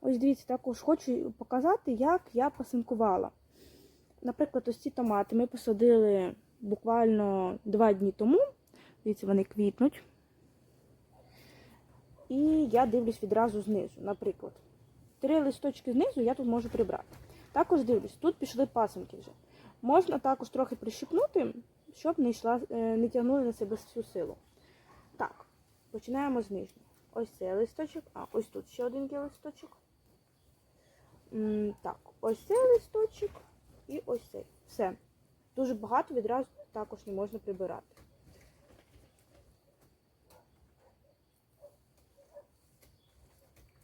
Ось дивіться, також хочу показати, як я пасинкувала. Наприклад, ось ці томати ми посадили буквально два дні тому. Дивіться, вони квітнуть. І я дивлюсь відразу знизу. Наприклад, три листочки знизу я тут можу прибрати. Також дивлюсь, тут пішли пасинки вже. Можна також трохи прищипнути, щоб не йшла, е, не тягнули на себе всю силу. Так, починаємо з нижнього. Ось цей листочок, а ось тут ще один є листочок. Так, ось цей листочок і ось цей. Все. Дуже багато відразу також не можна прибирати.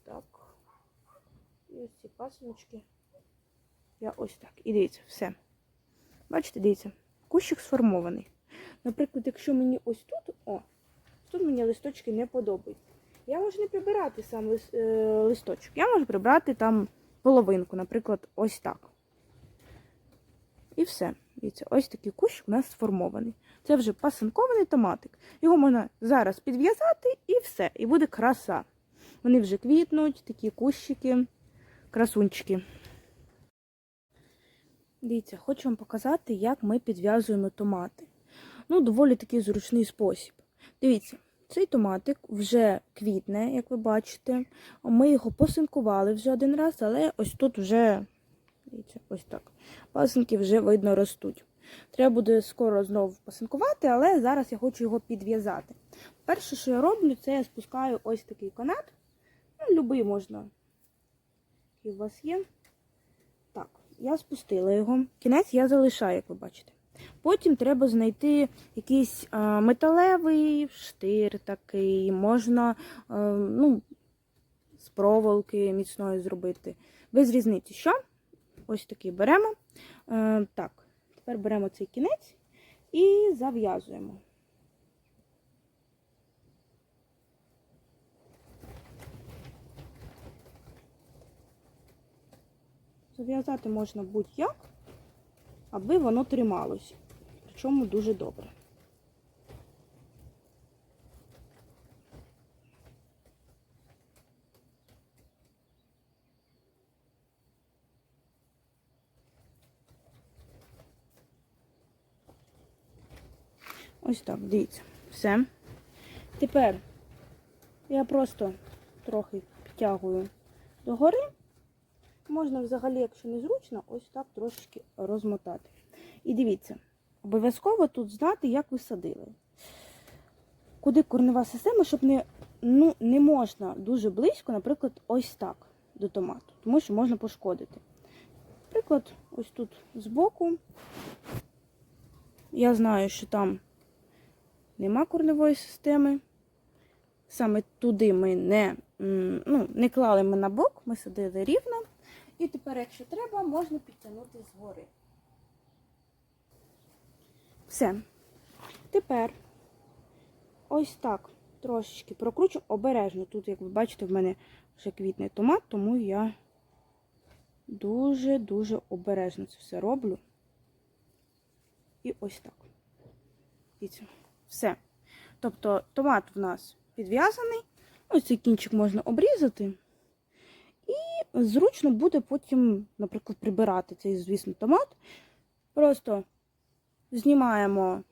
Так. І ось ці пасиночки. Я ось так. І дивіться, все. Бачите, дивіться, кущик сформований. Наприклад, якщо мені ось тут, о, тут мені листочки не подобаються. Я можу не прибирати сам е, листочок. Я можу прибрати там половинку, наприклад, ось так. І все. Дивіться, ось такий кущик у нас сформований. Це вже пасинкований томатик. Його можна зараз підв'язати і все. І буде краса. Вони вже квітнуть, такі кущики, красунчики. Дивіться, хочу вам показати, як ми підв'язуємо томати. Ну, доволі такий зручний спосіб. Дивіться, цей томатик вже квітне, як ви бачите. Ми його посинкували вже один раз, але ось тут вже, ось так. Пасинки вже видно ростуть. Треба буде скоро знову посинкувати, але зараз я хочу його підв'язати. Перше, що я роблю, це я спускаю ось такий канат. Ну, любий можна. Який у вас є. Так, я спустила його. Кінець я залишаю, як ви бачите. Потім треба знайти якийсь металевий штир такий, можна ну, з проволоки міцної зробити. Без різниці, що? Ось такий беремо. Так, тепер беремо цей кінець і зав'язуємо. Зав'язати можна будь-як, аби воно трималося. Причому дуже добре. Ось так, дивіться. Все. Тепер я просто трохи підтягую догори. Можна взагалі, якщо не зручно, ось так трошечки розмотати. І дивіться, обов'язково тут знати, як ви садили. Куди корнева система, щоб не, ну, не можна дуже близько, наприклад, ось так до томату, тому що можна пошкодити. Наприклад, ось тут збоку. Я знаю, що там нема корневої системи. Саме туди ми не, ну, не клали ми на бок, ми садили рівно. І тепер, якщо треба, можна підтягнути згори. Все. Тепер ось так трошечки прокручу обережно. Тут, як ви бачите, в мене вже квітний томат, тому я дуже-дуже обережно це все роблю. І ось так. Дивіться. Все. Тобто томат в нас підв'язаний. Ось цей кінчик можна обрізати. Зручно буде потім, наприклад, прибирати цей, звісно, томат. Просто знімаємо,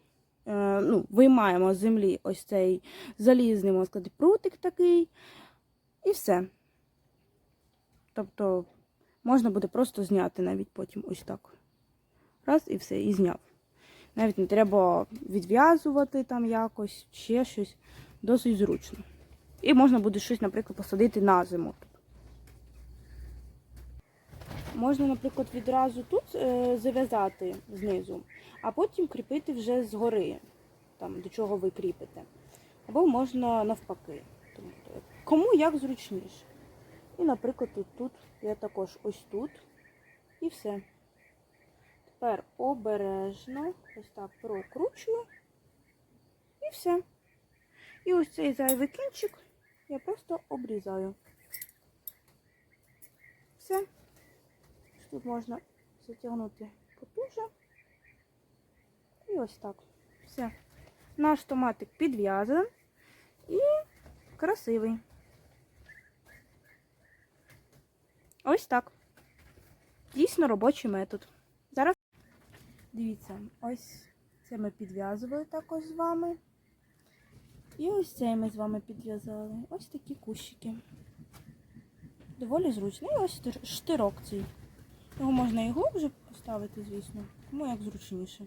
е, ну, виймаємо з землі ось цей залізний, можна сказати, прутик такий. І все. Тобто можна буде просто зняти навіть потім ось так. Раз і все, і зняв. Навіть не треба відв'язувати там якось, ще щось. Досить зручно. І можна буде щось, наприклад, посадити на зиму. Можна, наприклад, відразу тут е, зав'язати знизу, а потім кріпити вже згори, там, до чого ви кріпите. Або можна навпаки. Тобто, кому як зручніше. І, наприклад, тут, тут я також ось тут. І все. Тепер обережно ось так прокручую. І все. І ось цей зайвий кінчик я просто обрізаю. Все. Тут можна затягнути потуже. І ось так. Все. Наш томатик підв'язаний і красивий. Ось так. Дійсно робочий метод. Зараз дивіться, ось це ми підв'язували також з вами. І ось цей ми з вами підв'язали. Ось такі кущики. Доволі зручно. І ось штирок цей. Його можна і глубже поставити, звісно, тому як зручніше.